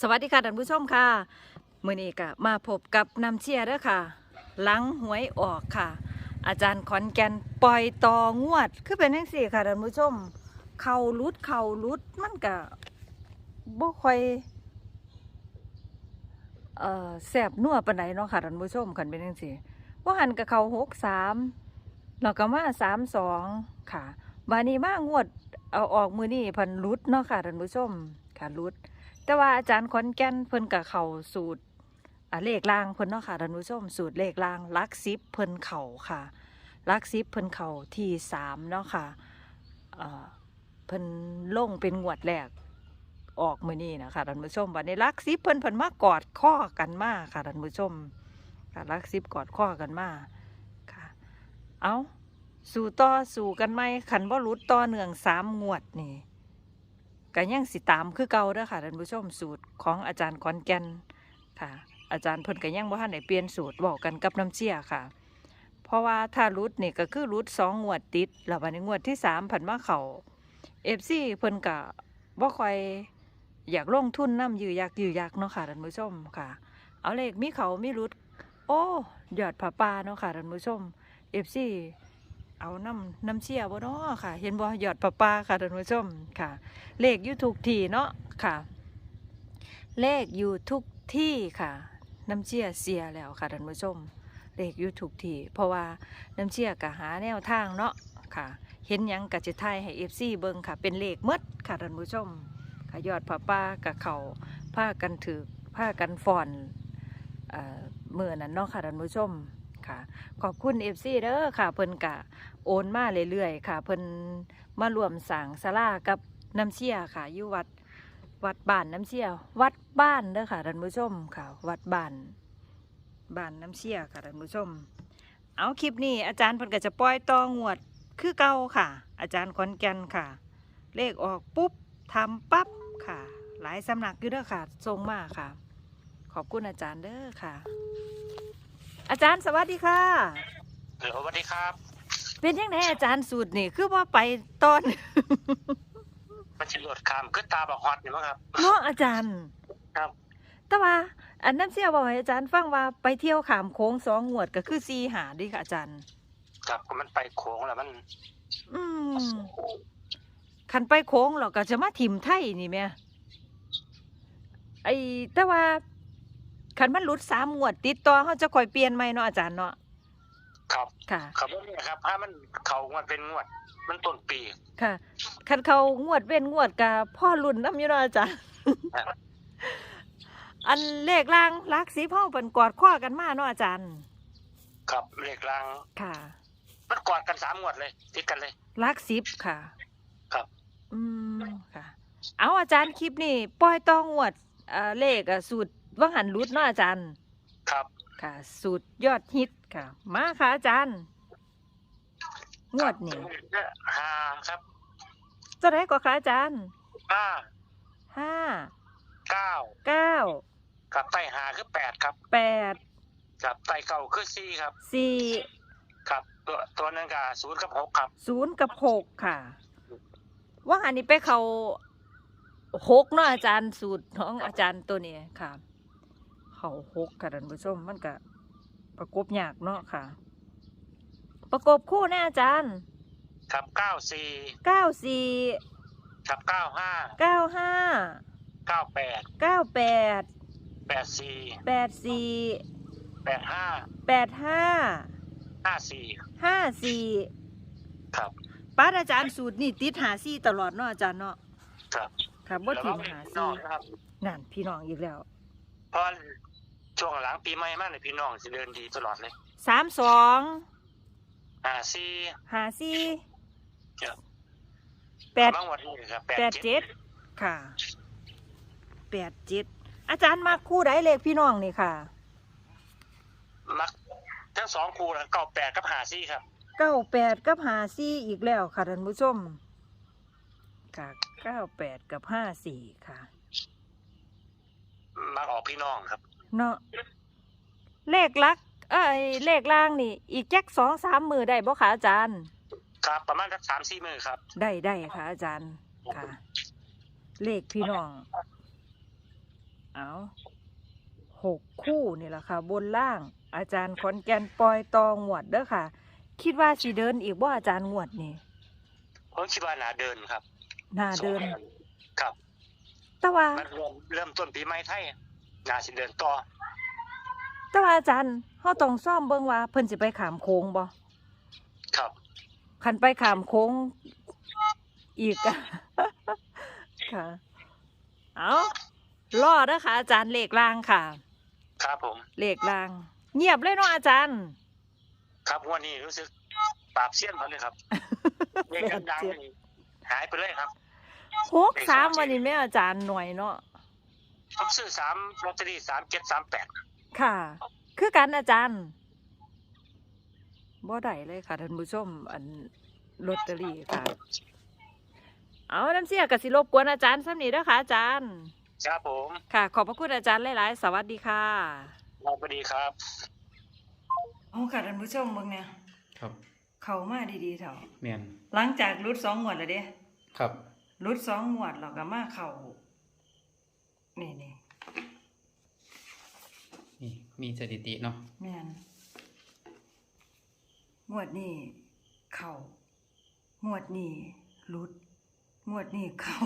สวัสดีค่ะท่านผู้ชมค่ะมื้อนี้ก็มาพบกับน้ำเชียร์เด้อค่ะ หลังหวยออกค่ะ อาจารย์ขอนแก่นปล่อยต่องวดคือเป็นจังซี่ค่ะท่านผู้ชม เข่ารุดเข่ารุดมันก็บ่ค่อยเอ่อแสบนัวปานใดเนาะค่ะท่านผู้ชมคันเป็นจังซี่ว่าหันกับเขา63แล้วก็มา32ค่ะบานี้มางวดเอาออกมือนี้พันรุดเนาะค่ะท่านผู้ชมค่ะรุด แต่ว่าอาจารย์ขอนแก่นเพิ่นกับเขาสูตรเลขล่างเพิ่นเนาะค่ะท่านผู้ชมสูตรเลขล่างลักซิปเพิ่นเข่าค่ะลักซิปเพิ่นเข่าที่สามเนาะค่ะเอ่อเพิ่นลงเป็นงวดแรกออกมือนี้นะคะท่านผู้ชมวันนี้ลักซิปเพิ่นเพิ่นมากอดข้อกันมากค่ะท่านผู้ชมค่ะลักซิปกอดข้อกันมากค่ะ เอาสู่ต่อสู่กันไหมขันบ่หลุดต่อเนื่องสามงวดนี่ ก็ยังสิตามคือเก่าเด้อค่ะท่านผู้ชมสูตรของอาจารย์ขอนแก่นค่ะ อาจารย์เพิ่นก็ยังบ่ทันได้เปลี่ยนสูตรบอกกันกับน้ำเชี่ยค่ะ เพราะว่าถ้ารุดนี่ก็คือรุดสองงวดติดแล้ววันนี้งวดที่สามผันมาเขาเอฟซีเพิ่นก็บ่ค่อยอยากลงทุนน้ำยือยักยือยักเนาะค่ะท่านผู้ชมค่ะ เอาเลขมีเขามีรุด โอ้ยอดผาป่าเนาะค่ะท่านผู้ชมเอฟซี เอาน้ำน้ำเชี่ยบ่เนาะค่ะ เห็นบ่ยอดผาป่าค่ะท่านผู้ชมค่ะ เลขอยู่ทุกที่เนาะค่ะ เลขอยู่ทุกที่ค่ะ น้ำเชี่ยเสียแล้วค่ะท่านผู้ชม เลขอยู่ทุกที่เพราะว่าน้ำเชี่ยกะหาแนวทางเนาะค่ะ เห็นยังกะจะทายให้เอฟซีเบิงค่ะ เป็นเลขหมดค่ะท่านผู้ชมค่ะยอดผ้าป้ากะเขาผ้ากันถือผ้ากันฟอนเอ่อเมื่อนั้นเนาะค่ะท่านผู้ชม ค่ะ ขอบคุณเอฟซีเด้อค่ะ เพิ่นกะโอนมาเรื่อยๆค่ะ เพิ่นมารวมสั่งสลากับน้ำเชี่ยค่ะอยู่วัดวัดบ้านน้ำเชี่ยวัดบ้านเด้อค่ะท่านผู้ชมค่ะ วัดบ้านบ้านน้ำเชี่ยค่ะท่านผู้ชม เอาคลิปนี้อาจารย์เพิ่นก็จะปล่อยตองวดคือเก่าค่ะ อาจารย์ขอนแก่นค่ะ เลขออกปุ๊บทำปั๊บค่ะ หลายสำนักอยู่เด้อค่ะทรงมาค่ะ ขอบคุณอาจารย์เด้อค่ะ อาจารย์สวัสดีค่ะฮัลโหลสวัสดีครับ เป็นยังไงอาจารย์สูตรนี่คือว่าไปตอน มันชิลวดคำคือตาบอกฮอตนี่มั้งครับ เนาะอาจารย์ครับ แต่ว่า อันน้ำเสียบอกให้อาจารย์ฟังว่าไปเที่ยวขามโค้งสองงวดก็คือซีหาเดิค่ะอาจารย์ ครับมันไปโค้งแล้วมัน อืมคันไปโค้งเราก็จะมาถิ่มไทยนี่แม่ไอ้แต่ว่า คันมันหลุดสามงวดติดต่อเขาจะคอยเปลี่ยนไหมเนาะอาจารย์เนาะครับค่ะ ครับนี่ครับถ้ามันเขางวดเป็นงวด มันต้นปี ค่ะคันเขางวดเว้นงวดกับพ่อรุ่นน้ำอยู่เนาะอาจารย์ครับอันเลขล่างลักสีพ่อเป็นกอดข้อกันมาเนาะอาจารย์ ครับเลขรางค่ะ มันกอดกันสามงวดเลย ติดกันเลยลักสิบค่ะ ครับ อืมค่ะ เอาอาจารย์คลิปนี่ปล่อยต้องวดเอ่อเลขอะสูตร ว่างหันรุดเนาะอาจารย์ ครับค่ะ สูตรยอดฮิตค่ะ มาค่ะอาจารย์งวดนี่ห้าครับจะได้ก็ค่ะอาจารย์ห้าห้าเก้าเก้าครับไต่หาคือแปดครับแปดครับไต่เก่าคือสี่ครับสี่ครับตัวตัวนั้นก็ศูนย์กับหกครับศูนย์กับหกค่ะ ว่างอันนี้ไปเขาหกเนาะอาจารย์สูตรของอาจารย์ตัวนี้ค่ะ เขาหกค่ะท่านผู้ชมมันก็ประกบยากเนาะค่ะ ประกบคู่แน่อาจารย์ครับเก้าสี่เก้าสี่ครับเก้าห้าเก้าห้าเก้าแปดเก้าแปดแปดสี่แปดสี่แปดห้าแปดห้าห้าสี่ห้าสี่ครับป้าอาจารย์สูตรนี่ติดหาซี่ตลอดเนาะอาจารย์เนาะครับค่ะบ่แล้วถิ่ก็มมีหาพี่น้ซี่องนะครับนั่นพี่น้องอีกแล้วเพราะ ช่วงหลังปีใหม่มากเลยพี่น้องสิเดินดีตลอดเลยสามสองอ่าสี่หาซี่ครับแปดบางวันนี้ครับแปดเจ็ดค่ะแปดเจ็ดอาจารย์มาคู่ใดเลขพี่น้องนี่ค่ะ มักทั้งสองคู่นะเก้าแปดกับหาสี่ครับเก้าแปดกับหาซี่อีกแล้วค่ะท่านผู้ชมค่ะเก้าแปดกับห้าสี่ค่ะ มักออกพี่น้องครับ เนาะเลขลัก เอ้ยเลขล่างนี่ อีกแจ็คสองสามมือได้บ่คะอาจารย์ ครับ ประมาณสักสามสี่มือครับ ได้ได้ค่ะ อาจารย์ค่ะ เลขพี่น้อง เอาหกคู่นี่แหละค่ะ บนล่าง อาจารย์ขอนแก่นปล่อยตองวดเด้อค่ะ คิดว่าสิเดินอีกว่าอาจารย์งวดนี่ผมคิดว่าหนาเดินครับน่าเดิน ครับ แต่ว่ามันเริ่มเริ่มต้นปีใหม่ไทยห นาสิเดินต่อแต่ว่าอาจารย์เฮาต้องซ่อมเบิ่งว่าเพิ่นสิไปขามโค้งบ่ครับ คันไปขามโค้งอีกอะค่ะเอารอเด้อค่ะอาจารย์เลขล่างค่ะ ครับผม เลขล่าง เงียบเลยเนาะอาจารย์ ครับงวันนี้รู้สึกปราบเสี้ยนเขาเลยครับเลขดังๆนี่หายไปเลยครับหกสามวันนี้แม่อาจารย์หน่วยเนาะ ผมซื้อสามลอตเตอรี่สามเจ็ดสามแปดค่ะ คือกันอาจารย์บ่ได้เลยค่ะท่านผู้ชมอันลอตเตอรี่ค่ะ เอาน้ำเสียกสิรบกวนอาจารย์ซ้ำนี้เด้อค่ะอาจารย์ ครับผมค่ะ ขอบพระคุณอาจารย์หลาย ๆ สวัสดีค่ะสวัสดีครับเอาค่ะท่านผู้ชมเบิ่งเนี่ยครับ เข้ามาดีๆเถอะแม่นหลังจากรุดสองงวดแล้วเด้ครับรุดสองงวดเราก็มาเข้า นี่นี่นี่มีสถิติเนาะแม่นงวดนี้เข้างวดนี้รุดงวดนี้เข้า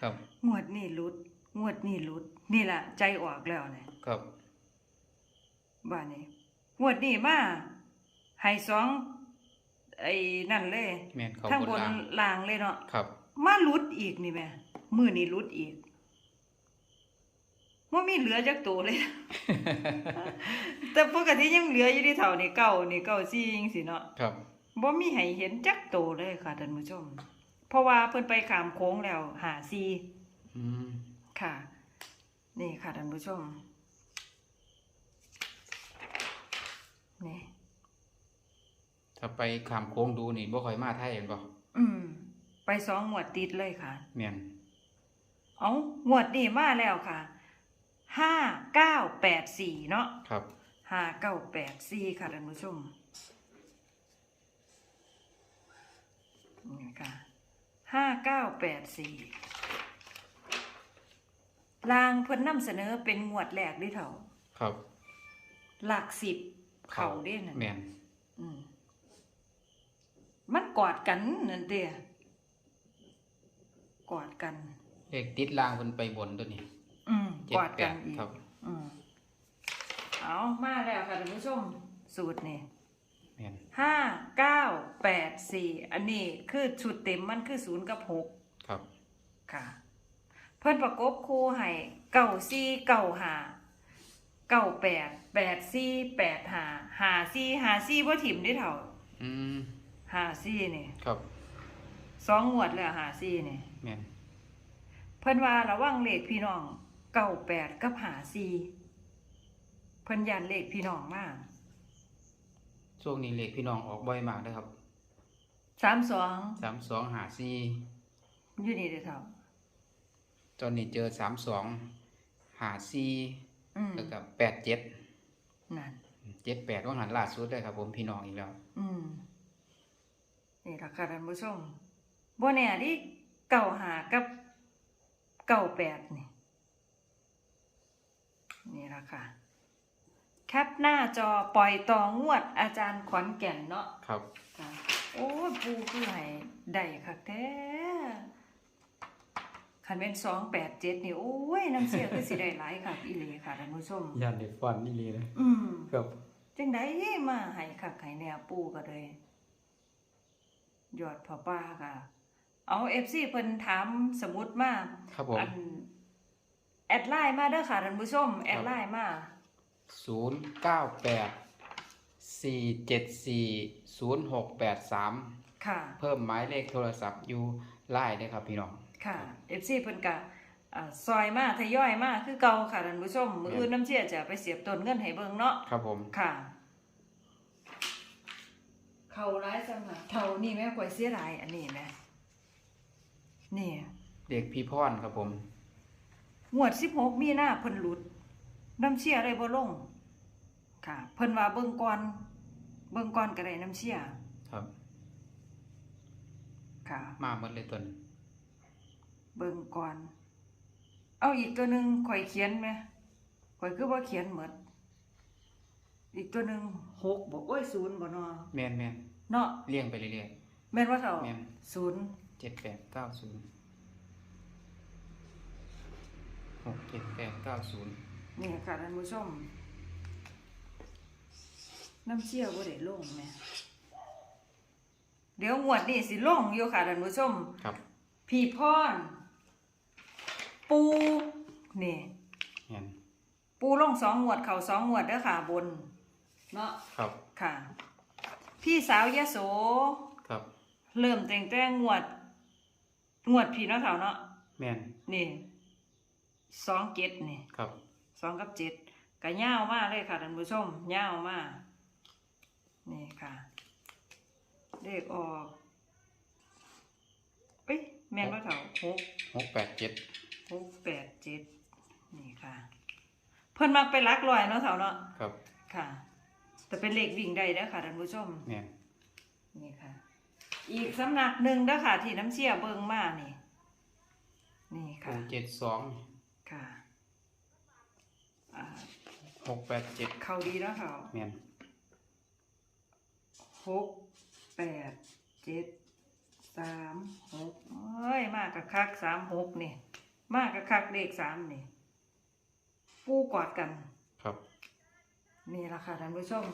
ครับงวดนี้รุดงวดนี้รุด นี่ล่ะ ใจออกแล้วเนี่ยครับบ้านนี้งวดนี้มาให้สองไอ้นั่นเลยแม่นเขาทั้งบบนนล่างล่างเลยเนาะครับ มาหลุดอีกนี่แม่มือนี่หลุดอีก ว่ามีเหลือจักตัวเลย แต่ปกติยังเหลืออยู่ที่เท่านี่เก่านี่เก่าซี่จังสิเนาะครับบ่มีให้เห็นจักตัวเลยค่ะท่านผู้ชม เพราะว่าเพิ่นไปขามโค้งแล้วหาซีอืมค่ะ นี่ค่ะท่านผู้ชม นี่ถ้าไปขามโค้งดูนี่บ่ค่อยมาไทยเห็นบ่อืม ไปสองหมวดติดเลยค่ะแม่นเอาหมวดนี่มาแล้วค่ะ ห้าเก้าแปดสี่เนาะครับ ห้าเก้าแปดสี่ค่ะท่านผู้ชมนี่ค่ะห้าเก้าแปดสี่ลางเพิ่นนำเสนอเป็นงวดแรกเด้วยเถ่าครับ หลักสิบเข่าเด้นั่นแม่นอืมมันกอดกันนั่นเด้กอดกัน เลขติดล่างเพิ่นไปบนตัวนี้อืม เจ็กดอดแปกันดอีกครับ อืมเอามาแล้วค่ะท่านผู้ชมสูตรนี่แม่นห้าเก้าแปดสี่อันนี้คือชุดเต็มมันคือศูนย์กับหกครับค่ะ เพิ่นประกบคู่ให้เก้าสี่เก้าหาเก้าแปดแปดสี่แปดหาหาสี่หาสี่ว่าถิ่มได้เท่าอืมหาสี่นี่ครับสองงวดแล้วหาสี่นี่ แม่นเพิ่นว่าระวังเลขพี่น้อง เก้าแปดกับหาสี่เพิ่นยันเลขพี่น้องมากช่วงนี้เลขพี่น้องออกบ่อยมากเด้อครับสามสอง32 54อยู่นี่เด้อเท่าตอนนี้เจอ32 54อืมแล้วก็87นั่น78ว่าหันล่าสุดเลยครับ ผมพี่น้องอีกแล้วอืมนี่ล่ะค่ะท่านผู้ชมบ่แน่ดิเก่าหากับเก่าแปดนี่นี่ ล่ะค่ะ แคปหน้าจอปล่อยต่องวดอาจารย์ขอนแก่นเนาะครับค่ะโอ้ยปูคือให้ได้คักแท้คันเป็นสองแปดเจ็ดนี่โอ้ยน้ำเสียคือสิได้หลายค่ะอีหลีค่ะท่านผู้ชมยันเด็กฟันนี่เลยนะอืมครับจังไดมาให้คักให้แนวปูก็เลยยอดพ่อป้าค่ะ เอา FC เพิ่นถามสมมุติมาครับผมอัน แอดไลน์มาเด้อค่ะท่านผู้ชมแอดไลน์มาศูนย์เก้าแปดสี่เจ็ดสี่ศูนย์หกแปดสามค่ะเพิ่มหมายเลขโทรศัพท์อยู่ไล่ด้วยครับพี่น้อง ค่ะ FC เพิ่นก็อ่าซอยมาทยอยมาคือเก่าค่ะท่านผู้ชม มื้ออื่นน้ำเชี่ยจะไปเสียบต้นเงินให้เบิ่งเนาะครับผมค่ะ เขาร้ายสำหรับเท่านี่แม่ข่อยเสียหลายอันนี้แม่นี่เด็กพี่พรครับผม งวด16มีนาเพิ่นหลุดน้ำเชี่ยได้บ่ลงค่ะ เพิ่นว่าเบิ่งก่อนเบิ่งก่อนก็ได้น้ำเชี่ยครับ ค่ะ มาหมดเลยตวนเบิ่งก่อน เอาอีกตัวหนึ่งข่อยเขียนไหมข่อยคือว่าเขียนหมดอีกตัวหนึ่งหกบอกโอ้ยศูนย์บ่เนาะแมนแมนเนาะเลี่ยงไปเรื่อยแม่นว่าเท่าแม่นศูนย์ๆเจ็ดแปดเก้าศูนย์ห กเจ็ดแปดเก้าศูนย์นี่ค่ะท่านผู้ชม น้ำเชี่ยวบ่ได้ลงแม่เดี๋ยวงวดนี่สิลงอยู่ค่ะท่านผู้ชม ครับ พี่พรปูนี่แมนปูลงสองงวดเข่าสองงวดเด้อค่ะบนเนาะครับ ค่ะ พี่สาวยะโสครับ เริ่มแต่งแต่งงวด งวดพี่เนาะเถ่าเนาะแมนนี่ สองเจ็ดนี่ครับสองกับเจ็ดก็ย่าวมากเลยค่ะท่านผู้ชมย่าวมากนี่ค่ะ เลขออกเอ้ยแม่นว่าเถ่าหกหกแปดเจ็ดหกแปดเจ็ดนี่ค่ะ เพิ่นมักไปลักลอยเนาะเถ่าเนาะครับ ค่ะ แต่เป็นเลขวิ่งได้แล้วค่ะท่านผู้ชมแมนนี่ค่ะ อีกสำนักหนึ่งเด้อค่ะ ที่น้ำเชี่ยเบิงมานี่ นี่หค่ะกเจ็ดสอง ค่ะอ่า หกแปดเจ็ดเข้าดีแล้วค่ะแมนหกแปดเจ็ดสามหกเอ้ย มากกับคักสามหกนี่ มากกับคักเลขสามนี่ปูกอดกัน ครับ นี่ละค่ะท่านผู้ชม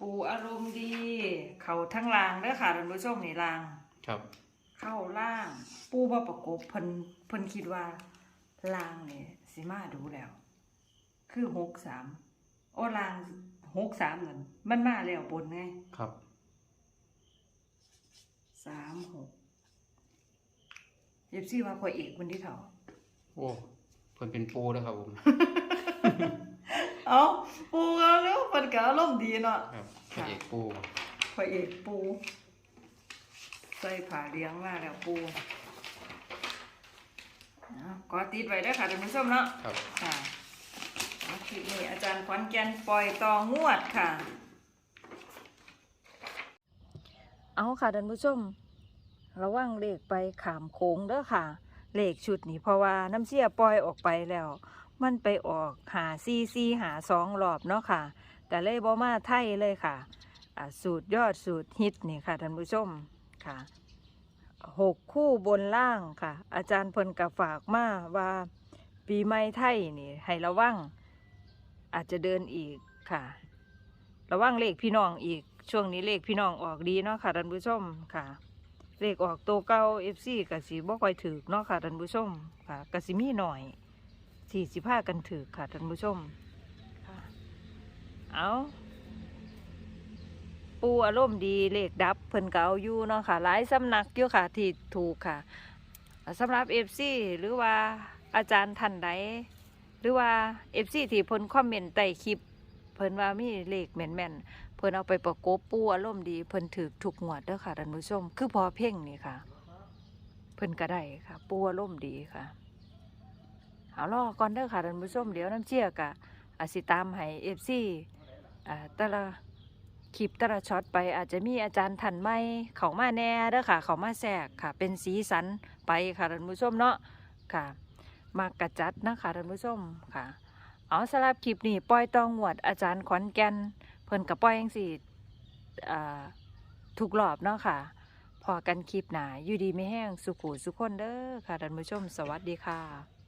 ปูอารมณ์ดี เขาทั้งลางเด้อค่ะท่านผู้ชมนี่ลาง ครับ เข้าล่าง ปูบ่ประกบเพิ่นเพิ่นคิดว่าล่างนี่สิมาดูแล้ว คือหกสามโอ้ล่างหกสามนั่นมันมาแล้วบนไงครับ สามหกเย็บซี่ว่าพ่อเอกคนที่เถาโอ้เพิ่นเป็นปูแล้วครับผม เอาปูเอาแล้วเพิ่นก็อารมณ์ดีเนาะครับพระเอกปูพ่อเอกปู ใส่ผ้าเลี้ยงมาแล้วปูเอาก็ติดไว้ได้อค่ะท่านผู้ชมเนาะครับ ค่ะเอา คลิปนี้อาจารย์ขวัญแก่นปล่อยต่องวดค่ะ เอาค่ะท่านผู้ชม ระวังเลขไปขามโค้งเด้อค่ะ เลขชุดนี้เพราะว่าน้ำเชี่ยปล่อยออกไปแล้ว มันไปออกหาซีซีหาสองรอบเนาะค่ะแต่เลยบ่มาไทยเลยค่ะสูตรยอดสูตรฮิตนี่ค่ะท่านผู้ชมค่ะหกคู่บนล่างค่ะ อาจารย์เพิ่นกับฝากมาว่า ปีใหม่ไทยนี่ให้ระวัง อาจจะเดินอีกค่ะ ระวังเลขพี่น้องอีกช่วงนี้เลขพี่น้องออกดีเนาะค่ะท่านผู้ชมค่ะ เลขออกโตเก้าเอฟซีกสิบ่ค่อยถือเนาะค่ะท่านผู้ชมค่ะกสิมีหน่อยสี่สิบห้ากันถือค่ะท่านผู้ชมค่ะเอาปูอารมณ์ดีเลขดับเพิ่นเก่าอยู่เนาะค่ะหลายสำนักอยู่ค่ะที่ถูกค่ะสำหรับเอฟซีหรือว่าอาจารย์ท่านใด หรือว่าเอฟซีที่เพิ่นคอมเมนต์ใต้คลิป เพิ่นว่ามีเลขแม่นๆเพิ่นเอาไปประกบปูอารมณ์ดีเพิ่นถือถูกงวดเด้อค่ะท่านผู้ชม คือพอเพ่งนี่ค่ะ เพิ่นก็ได้ค่ะ ปูอารมณ์ดีค่ะเอาล่อก่อนเด้อค่ะท่านผู้ชมเดี๋ยวน้ำเชี่ยกะอาสิตามให้เอฟซีอ่าแต่ละคลิปแต่ละช็อตไปอาจจะมีอาจารย์ทันไม่เขามาแน่เด้อค่ะ เขามาแทรกค่ะ เป็นสีสันไปค่ะท่านผู้ชมเนาะค่ะ มากระจัดนะคะท่านผู้ชมค่ะ เอาสำหรับคลิปนี้ปล่อยตองหวดอาจารย์ขอนแก่นเพิ่นกับปล่อยยังสี่ถูกหลอบเนาะค่ะ พอกันคลิปหนาอยู่ดีไม่แห้งสุขุสุขคนเด้อค่ะท่านผู้ชม สวัสดีค่ะ